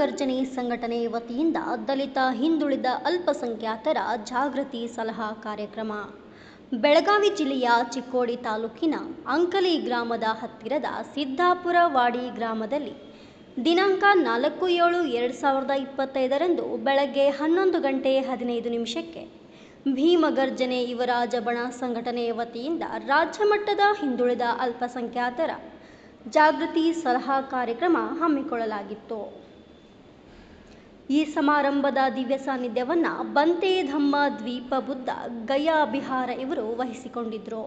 ಗರ್ಜನೆ ಸಂಘಟನೆ ವತಿಯಿಂದ ದಲಿತ, ಹಿಂದುಳಿದ ಅಲ್ಪಸಂಖ್ಯಾತರ ಜಾಗೃತಿ ಸಲಹಾ ಕಾರ್ಯಕ್ರಮ. ಬೆಳಗಾವಿ ಜಿಲ್ಲೆಯ ಚಿಕ್ಕೋಡಿ ತಾಲೂಕಿನ ಅಂಕಲಿ ಗ್ರಾಮದ ಹತ್ತಿರದ ಸಿದ್ದಾಪುರ ವಾಡಿ ಗ್ರಾಮದಲ್ಲಿ ದಿನಾಂಕ ನಾಲ್ಕು ಏಳು ಎರಡು ಸಾವಿರದ ಇಪ್ಪತ್ತೈದರಂದು ಬೆಳಗ್ಗೆ ಹನ್ನೊಂದು ಗಂಟೆ ಹದಿನೈದು ನಿಮಿಷಕ್ಕೆ ಭೀಮಗರ್ಜನೆ ಯುವರಾಜ ಬಣ ಸಂಘಟನೆ ವತಿಯಿಂದ ರಾಜ್ಯ ಮಟ್ಟದ ಹಿಂದುಳಿದ ಅಲ್ಪಸಂಖ್ಯಾತರ ಜಾಗೃತಿ ಸಲಹಾ ಕಾರ್ಯಕ್ರಮ ಹಮ್ಮಿಕೊಳ್ಳಲಾಗಿತ್ತು. ಈ ಸಮಾರಂಭದ ದಿವ್ಯ ಸಾನ್ನಿಧ್ಯವನ್ನು ಬಂತೆ ಧಮ್ಮ ದ್ವೀಪ ಬುದ್ಧ ಗಯಾ ಬಿಹಾರ ಇವರು ವಹಿಸಿಕೊಂಡಿದ್ದರು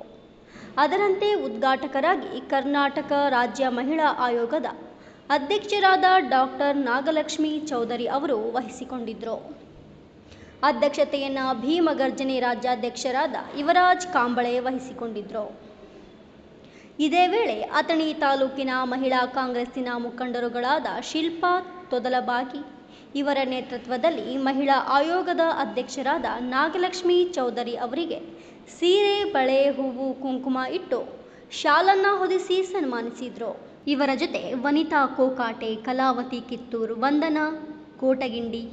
ಅದರಂತೆ ಉದ್ಘಾಟಕರಾಗಿ ಕರ್ನಾಟಕ ರಾಜ್ಯ ಮಹಿಳಾ ಆಯೋಗದ ಅಧ್ಯಕ್ಷರಾದ ಡಾಕ್ಟರ್ ನಾಗಲಕ್ಷ್ಮಿ ಚೌಧರಿ ಅವರು ವಹಿಸಿಕೊಂಡಿದ್ದರು ಅಧ್ಯಕ್ಷತೆಯನ್ನು ಭೀಮಗರ್ಜನೆ ರಾಜ್ಯಾಧ್ಯಕ್ಷರಾದ ಯುವರಾಜ್ ಕಾಂಬಳೆ ವಹಿಸಿಕೊಂಡಿದ್ದರು ಇದೇ ವೇಳೆ ಅಥಣಿ ತಾಲೂಕಿನ ಮಹಿಳಾ ಕಾಂಗ್ರೆಸ್ಸಿನ ಮುಖಂಡರುಗಳಾದ ಶಿಲ್ಪಾ ತೊದಲಬಾಗಿ ಇವರ ನೇತೃತ್ವದಲ್ಲಿ ಮಹಿಳಾ ಆಯೋಗದ ಅಧ್ಯಕ್ಷರಾದ ನಾಗಲಕ್ಷ್ಮಿ ಚೌಧರಿ ಅವರಿಗೆ ಸೀರೆ, ಬಳೆ, ಹೂವು, ಕುಂಕುಮ ಇಟ್ಟು ಶಾಲನ್ನ ಹೊದಿಸಿ ಸನ್ಮಾನಿಸಿದರು. ಇವರ ಜೊತೆ ವನಿತಾ ಕೋಕಾಟೆ, ಕಲಾವತಿ ಕಿತ್ತೂರು, ವಂದನಾ, ಕೋಟಗಿಂಡಿ,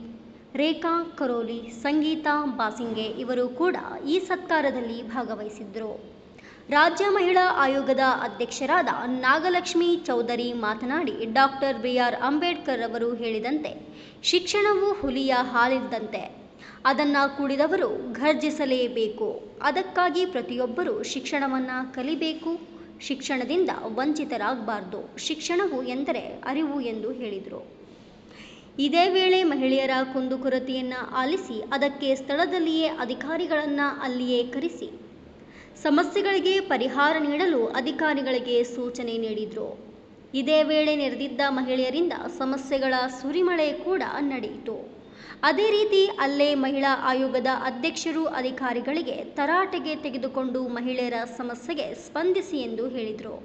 ರೇಖಾ ಕರೋಲಿ, ಸಂಗೀತಾ ಬಾಸಿಂಗೆ ಇವರು ಕೂಡ ಈ ಸತ್ಕಾರದಲ್ಲಿ ಭಾಗವಹಿಸಿದ್ದರು ರಾಜ್ಯ ಮಹಿಳಾ ಆಯೋಗದ ಅಧ್ಯಕ್ಷರಾದ ನಾಗಲಕ್ಷ್ಮಿ ಚೌಧರಿ ಮಾತನಾಡಿ, ಡಾಕ್ಟರ್ ಬಿ ಆರ್ ಅಂಬೇಡ್ಕರ್ ಅವರು ಹೇಳಿದಂತೆ, ಶಿಕ್ಷಣವು ಹುಲಿಯ ಹಾಲಿದ್ದಂತೆ, ಅದನ್ನು ಕುಡಿದವರು ಘರ್ಜಿಸಲೇಬೇಕು. ಅದಕ್ಕಾಗಿ ಪ್ರತಿಯೊಬ್ಬರೂ ಶಿಕ್ಷಣವನ್ನು ಕಲಿಬೇಕು, ಶಿಕ್ಷಣದಿಂದ ವಂಚಿತರಾಗಬಾರ್ದು. ಶಿಕ್ಷಣವು ಎಂದರೆ ಅರಿವು ಎಂದು ಹೇಳಿದರು. ಇದೇ ವೇಳೆ ಮಹಿಳೆಯರ ಕುಂದುಕೊರತೆಯನ್ನು ಆಲಿಸಿ, ಅದಕ್ಕೆ ಸ್ಥಳದಲ್ಲಿಯೇ ಅಧಿಕಾರಿಗಳನ್ನು ಅಲ್ಲಿಯೇ ಕರೆಸಿ ಸಮಸ್ಯೆಗಳಿಗೆ ಪರಿಹಾರ ನೀಡಲು ಅಧಿಕಾರಿಗಳಿಗೆ ಸೂಚನೆ ನೀಡಿದರು. ಇದೇ ವೇಳೆ ನೆರೆದಿದ್ದ ಮಹಿಳೆಯರಿಂದ ಸಮಸ್ಯೆಗಳ ಸುರಿಮಳೆ ಕೂಡ ನಡೆಯಿತು. ಅದೇ ರೀತಿ ಅಲ್ಲೇ ಮಹಿಳಾ ಆಯೋಗದ ಅಧ್ಯಕ್ಷರು ಅಧಿಕಾರಿಗಳಿಗೆ ತರಾಟೆಗೆ ತೆಗೆದುಕೊಂಡು ಮಹಿಳೆಯರ ಸಮಸ್ಯೆಗೆ ಸ್ಪಂದಿಸಿ ಎಂದು ಹೇಳಿದರು.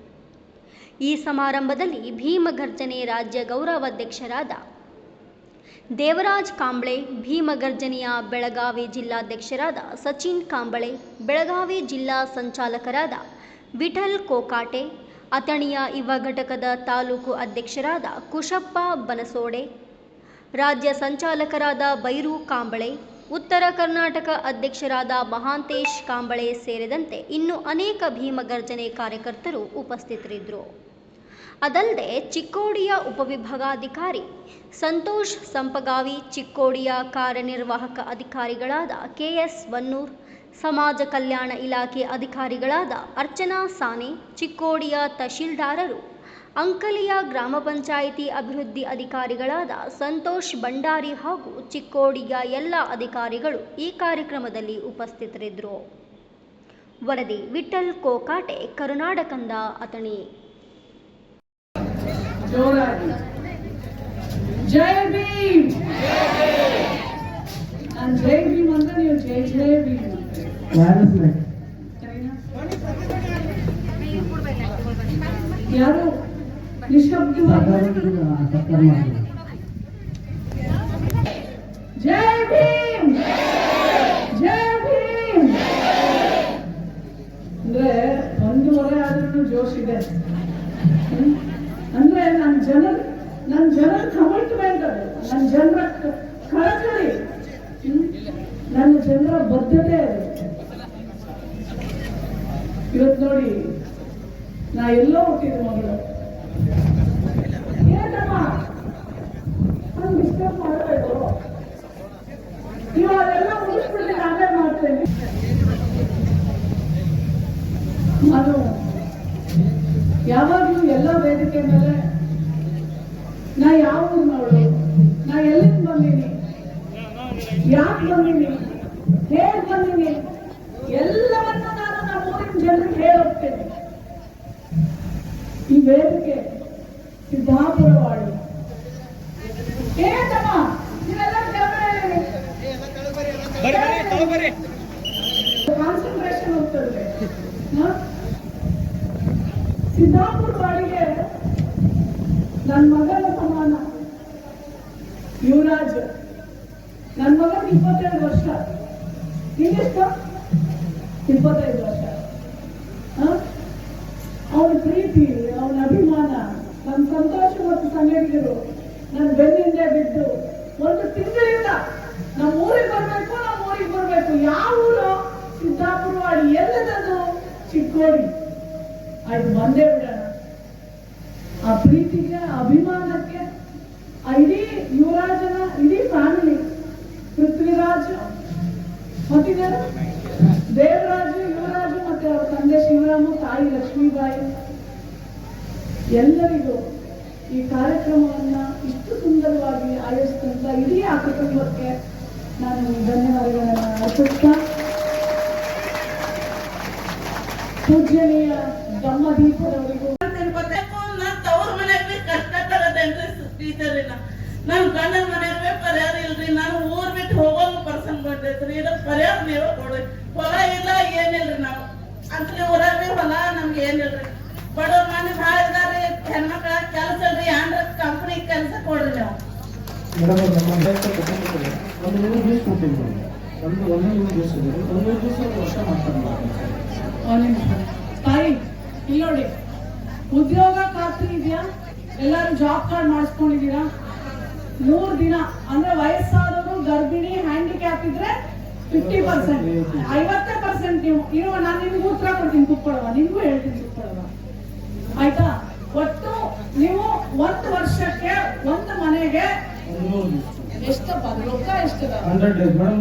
ಈ ಸಮಾರಂಭದಲ್ಲಿ ಭೀಮಗರ್ಜನೆ ರಾಜ್ಯ ಗೌರವಾಧ್ಯಕ್ಷರಾದ ದೇವರಾಜ್ ಕಾಂಬ್ಳೆ, ಭೀಮಗರ್ಜನೆಯ ಬೆಳಗಾವಿ ಜಿಲ್ಲಾಧ್ಯಕ್ಷರಾದ ಸಚಿನ್ ಕಾಂಬಳೆ, ಬೆಳಗಾವಿ ಜಿಲ್ಲಾ ಸಂಚಾಲಕರಾದ ವಿಠಲ್ ಕೋಕಾಟೆ, ಅಥಣಿಯ ಯುವ ಘಟಕದ ತಾಲೂಕು ಅಧ್ಯಕ್ಷರಾದ ಕುಶಪ್ಪ ಬನಸೋಡೆ, ರಾಜ್ಯ ಸಂಚಾಲಕರಾದ ಬೈರು ಕಾಂಬಳೆ, ಉತ್ತರ ಕರ್ನಾಟಕ ಅಧ್ಯಕ್ಷರಾದ ಮಹಾಂತೇಶ್ ಕಾಂಬಳೆ ಸೇರಿದಂತೆ ಇನ್ನು ಅನೇಕ ಭೀಮಗರ್ಜನೆ ಕಾರ್ಯಕರ್ತರು ಉಪಸ್ಥಿತರಿದ್ದರು. ಅದಲ್ಲದೆ ಚಿಕ್ಕೋಡಿಯ ಉಪವಿಭಾಗಾಧಿಕಾರಿ ಸಂತೋಷ್ ಸಂಪಗಾವಿ, ಚಿಕ್ಕೋಡಿಯ ಕಾರ್ಯನಿರ್ವಾಹಕ ಅಧಿಕಾರಿಗಳಾದ ಕೆಎಸ್ ವನ್ನೂರ್, ಸಮಾಜ ಕಲ್ಯಾಣ ಇಲಾಖೆ ಅಧಿಕಾರಿಗಳಾದ ಅರ್ಚನಾ ಸಾನೆ ಚಿಕ್ಕೋಡಿಯ ತಹಶೀಲ್ದಾರರು, ಅಂಕಲಿಯ ಗ್ರಾಮ ಪಂಚಾಯಿತಿ ಅಭಿವೃದ್ಧಿ ಅಧಿಕಾರಿಗಳಾದ ಸಂತೋಷ್ ಭಂಡಾರಿ ಹಾಗೂ ಚಿಕ್ಕೋಡಿಯ ಎಲ್ಲ ಅಧಿಕಾರಿಗಳು ಈ ಕಾರ್ಯಕ್ರಮದಲ್ಲಿ ಉಪಸ್ಥಿತರಿದ್ದರು. ವರದಿ ವಿಠಲ್ ಕೋಕಾಟೆ, ಕರುನಾಡಕಂದ ಅಥಣಿ. ಜೋರಾಗಿ. ಜಯ ಭೀಮ್. ನಾನು ಜೈ ಭೀಮ್ ಅಂದ್ರೆ ನೀವು ಜೈ ಜಯ ಭೀಮ್? ಯಾರು? ನಿಶಬ್ದವಾಗಿ ಸತ್ಕಾರ ಮಾಡಿ ಜೈ ಭೀಮ್. ಜಯ ಭೀಮ್. ಅಂದ್ರೆ ಒಂದೂವರೆ ಆದ್ರೂ ಜೋಶ್ ಇದೆ? ಅಂದ್ರೆ ನನ್ನ ಜನರ ಕಮಿಟ್ಮೆಂಟ್ ಅದು ನನ್ನ ಜನರ ಕಳಕಳಿ. ನನ್ನ ಜನರ ಬದ್ಧತೆ ಅದು. ಇವತ್ತು ನೋಡಿ, ನಾ ಎಲ್ಲೋ ಹುಟ್ಟಿದ ಮಗಳು ಏನಮ್ಮ ಮಾಡಬೇಕು. ಮುಗಿಸ್ಬಿಟ್ಟು ನಾನೇ ಮಾಡ್ತೇನೆ. ಮೇಲೆ ನಾ ಯಾವ ಊರಿನವಳು ನಾ ಎಲ್ಲಿಂದ ಬಂದೀನಿ? ಯಾಕೆ ಬಂದೀನಿ? ಹೇಗೆ ಬಂದೀನಿ? ಎಲ್ಲವನ್ನ ನಾನು ನಮ್ಮ ಊರಿನ ಜನರಿಗೆ ಹೇಳೋಗ್ತೇನೆ ಈ ವೇದಿಕೆ ಸಿದ್ದಾಪುರವಾಡಿ ಏನಮ್ಮ ನೀವೆಲ್ಲ ಕೆಳಗಡೆ ಕಾನ್ಸಂಟ್ರೇಷನ್ ಹೋಗ್ತದೆ? ಸಿದ್ದಾಪುರ ಬಾಡಿಗೆ ನನ್ನ ಮಗನ ಸಮಾನ. ಯುವರಾಜ್, ನನ್ನ ಮಗನ ಇಪ್ಪತ್ತೆರಡು ವರ್ಷ. ನಿಂಗೆಷ್ಟು ಇಪ್ಪತ್ತೈದು ವರ್ಷ. ಅವನ ಪ್ರೀತಿ, ಅವನ ಅಭಿಮಾನ, ನನ್ನ ಸಂತೋಷ ಮತ್ತು ಸಂಗಡಿಗರು ನನ್ನ ಬೆನ್ನಿಂದ ಬಿದ್ದು ಒಂದು ತಿಂಗಳಿಂದ ನಮ್ಮ ಊರಿಗೆ ಬರಬೇಕು, ನಮ್ಮ ಊರಿಗೆ ಬರಬೇಕು. ಯಾವ ಊರು? ಸಿದ್ದಾಪುರವಾಡಿ ಎಲ್ಲದದು ಚಿಕ್ಕೋಡಿ. ಅದು ಬಂದೇ ಆ ಪ್ರೀತಿಗೆ, ಅಭಿಮಾನಕ್ಕೆ ಇಡೀ ಯುವರಾಜನ, ಇಡೀ ಫ್ಯಾಮಿಲಿ ಪೃಥ್ವಿರಾಜ್ ಮತ್ತಿದ್ದಾರೆ ದೇವರಾಜು, ಯುವರಾಜು ಮತ್ತೆ ಅವರ ತಂದೆ ಶಿವರಾಮ, ತಾಯಿ ಲಕ್ಷ್ಮೀಬಾಯಿ, ಎಲ್ಲರಿಗೂ ಈ ಕಾರ್ಯಕ್ರಮವನ್ನ ಇಷ್ಟು ಸುಂದರವಾಗಿ ಆಯೋಜಿಸಿದಂತ ಇಡೀ ಆ ಕುಟುಂಬಕ್ಕೆ ನಾನು ಧನ್ಯವಾದಗಳನ್ನು ಅರ್ಪಿಸ್ತಾ, ಪೂಜ್ಯನೀಯ ಬ್ರಹ್ಮದೀಪರವರಿಗೂ ತಿನ್ಕೋಬೇಕು ಕಷ್ಟ ಟೀಚರ್ ಟೀಚರ್ ನನ್ ಗಂಡನ ಮನೆಯವ್ರೆ ಪರ್ಯಾರ ಪರಿಹಾರ ಇಲ್ರಿ ನಾನು ಊರ್ ಬಿಟ್ಟು ಹೋಗೋದು ಪರ್ಸನ್ ಬಂದೈತ್ರಿ ಇದ್ರ ಪರಿಹಾರ ನೀವೇ ಕೊಡ್ರಿ ಹೊಲ ಇಲ್ಲ ಏನಿಲ್ರಿ ನಾವು. ಅಂತಲೇ ಊರಾಗ್ರಿ ಬಿ ಹೊಲ ನಮ್ಗೆ ಏನಿಲ್ರಿ. ಬಡವ್ರ ಮನೆ ಭಾಳ ಇದಾರಿ ಹೆಣ್ಮಕ್ಳ ಕೆಲಸ ಇಲ್ರಿ ಅಂದ್ರ ಕಂಪ್ನಿ ಕೆಲಸ ಕೊಡ್ರಿ ನೀವು. ಒಂದು ಒಂದು ಒಂದು ಒಂದು ಒಂದು ಒಂದು ದಿವಸ ಇದೆ. ಒಂದು ಒಂದು ದಿವಸ ಒಂದು ವರ್ಷ ಮಾಡ್ತಾರೆ ಒಂದ್ ನಿಮಿಷ. ತಾಯಿ ಇಲ್ಲಿ ನೋಡಿ ಉದ್ಯೋಗ ಖಾತ್ರಿ ಇದೆಯಾ ಎಲ್ಲರೂ ಜಾಬ್ ಕಾರ್ಡ್ ಮಾಡಿಸ್ಕೊಂಡಿದ್ದೀರಾ? ಮೂರ್ ದಿನ ಅಂದ್ರೆ ವಯಸ್ಸಾದವರು ಗರ್ಭಿಣಿ ಹ್ಯಾಂಡಿಕ್ಯಾಪ್ ಇದ್ರೆ ಫಿಫ್ಟಿ ಪರ್ಸೆಂಟ್ ಐವತ್ತೇ ಪರ್ಸೆಂಟ್ ನೀವು. ಇರುವ ನಾನು ನಿಮ್ಗೆ ಉತ್ತರ ಕೊಡ್ತೀನಿ ಕುತ್ಕೊಳ್ಳುವ ನಿಮ್ಗೂ ಹೇಳ್ತೀನಿ ಕುತ್ಕೊಳ್ಳುವ ಆಯ್ತಾ? ಒಟ್ಟು ನೀವು ಒಂದು ವರ್ಷಕ್ಕೆ ಒಂದು ಮನೆಗೆ ಎಷ್ಟಪ್ಪ? ರೊಕ್ಕ ಎಷ್ಟದ?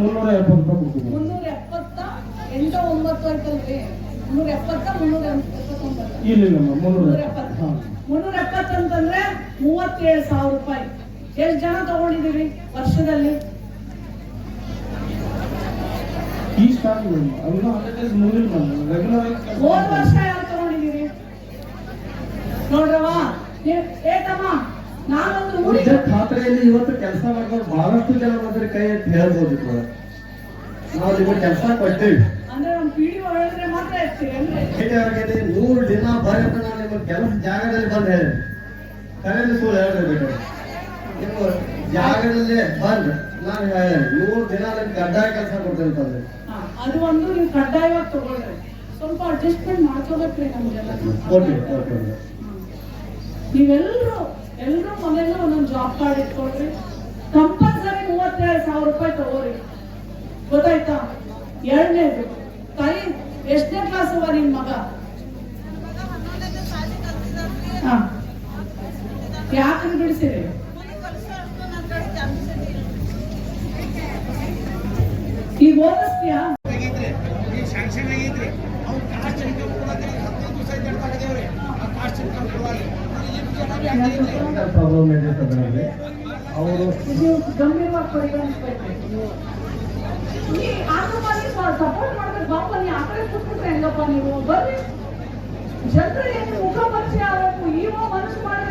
ಮುನ್ನೂರ ಎಪ್ಪತ್ತು ಎಂಟು ಒಂಬತ್ತು ಐತಲ್ರಿ ಮುನ್ನೂರ ಎಪ್ಪತ್ತ ಮುನ್ನೂರ ಎಪ್ಪತ್ತೊಂಬತ್ತು? ಎಪ್ಪತ್ತು. ಮುನ್ನೂರ ಎಪ್ಪತ್ತಂತಂದ್ರೆ ಮೂವತ್ತೇಳು ಸಾವಿರ ರೂಪಾಯಿ. ಎಷ್ಟು ಜನ ತಗೊಂಡಿದ್ದೀವಿ ವರ್ಷದಲ್ಲಿ? ಹೋದ ವರ್ಷ ಯಾರು ತಗೊಂಡಿದ್ದೀರಿ? ನೋಡ್ರವಾ ನೀವ್- ಏ ತಮ್ಮ ನಾನೊಂದು ಊರಿಗೆ ಖಾತ್ರೆಯಲ್ಲಿ ಇವತ್ತು ಕೆಲಸ ಮಾಡ್ಬೋದು ಬಹಳಷ್ಟು ಜನ ಬಂದ್ರೆ ಕೈ ಅಂತ ಹೇಳ್ಬೋದು ನಾವು ನಿಮಗೆ ಕೆಲಸ ಕೊಟ್ಟೇವಿ ಅಂದ್ರೆ ನಮ್ಮ ಪೀಡಿ ಹೇಳಿದ್ರೆ ಮಾತ್ರ ಇರ್ತೀವಿ ಅಂದ್ರೆ? ನೂರು ದಿನ ಬರೀ ಅಂತ ನಾನು ನಿಮ್ಮ ಕೆಲಸ ಬಂದು ಹೇಳಿ ಕರೆಯಲ್ಲಿ ಸುಳ್ಳು ನೀವು ಜಾಗದಲ್ಲಿ ಬಂದು. ನಾನು ನೂರು ದಿನ ನಿಮ್ಗೆ ಕಡ್ಡಾಯ ಕೆಲಸ ಕೊಡ್ತೇನೆ ಅಂತಂದ್ರೆ ಅದು ಒಂದು ನೀವು ಕಡ್ಡಾಯವಾಗಿ ತಗೊಳ್ರಿ. ಸ್ವಲ್ಪ ಅಡ್ಜಸ್ಟ್ಮೆಂಟ್ ಮಾಡ್ಕೋಬೇಕ್ರಿ ನಮ್ಗೆಲ್ಲ. ಓಕೆ ಓಕೆ ನೀವೆಲ್ಲರೂ ಎಲ್ಲರೂ ಮನೆಯಲ್ಲೂ ಒಂದೊಂದು ಜಾಬ್ ಕಾರ್ಡ್ ಇಟ್ಕೊಳ್ರಿ. ಕಂಪಲ್ಸರಿ ಮೂವತ್ತೇಳು ಸಾವಿರ ರೂಪಾಯಿ ತಗೋರಿ ಗೊತ್ತಾಯ್ತಾ? ಎರಡನೇದು ತಾಯಿ ಎಷ್ಟನೇ ಕ್ಲಾಸ್ ಅವ ನಿಮ್ ಮಗ? ಹಾ. ಯಾಕೆ ಬಿಡಿಸಿರಿ? ಈಗ ಓದಿಸ್ತೀಯಾ ಶಾಂಕ್ಷನ್ ಆಗೈತ್ರಿ ಅವ್ರು ಕಾಸ್ಟ್ ಇನ್ಕಮ್ ಕೊಡೋದ್ರಿ ಹದಿನೈದು ದಿವಸ ಆ ಕಾಸ್ಟ್ ಇನ್ಕಮ್ ಪ್ರಾಬ್ಲಮ್ ಇದೆ ಅದರಲ್ಲಿ? ಅವರು ಗಂಭೀರವಾಗಿ ಪರಿಗಣಿಸ್ಬೇಕು. ಈ ಆಟೋಮಾಗಿ ಸಪೋರ್ಟ್ ಮಾಡ್ಬೇಕು. ಬಾಪ ನೀ ಆ ಕಡೆ ಕೂತ್ಬಿಟ್ರೆ ಹೆಂಗಪ್ಪ ನೀವು? ಬರ್ರಿ. ಜನರಿಗೆ ಮುಖ ಪರಿಚಯ ಆಗಬೇಕು ಇವ ಮನಸ್ಸು ಮಾಡಿದ್ರೆ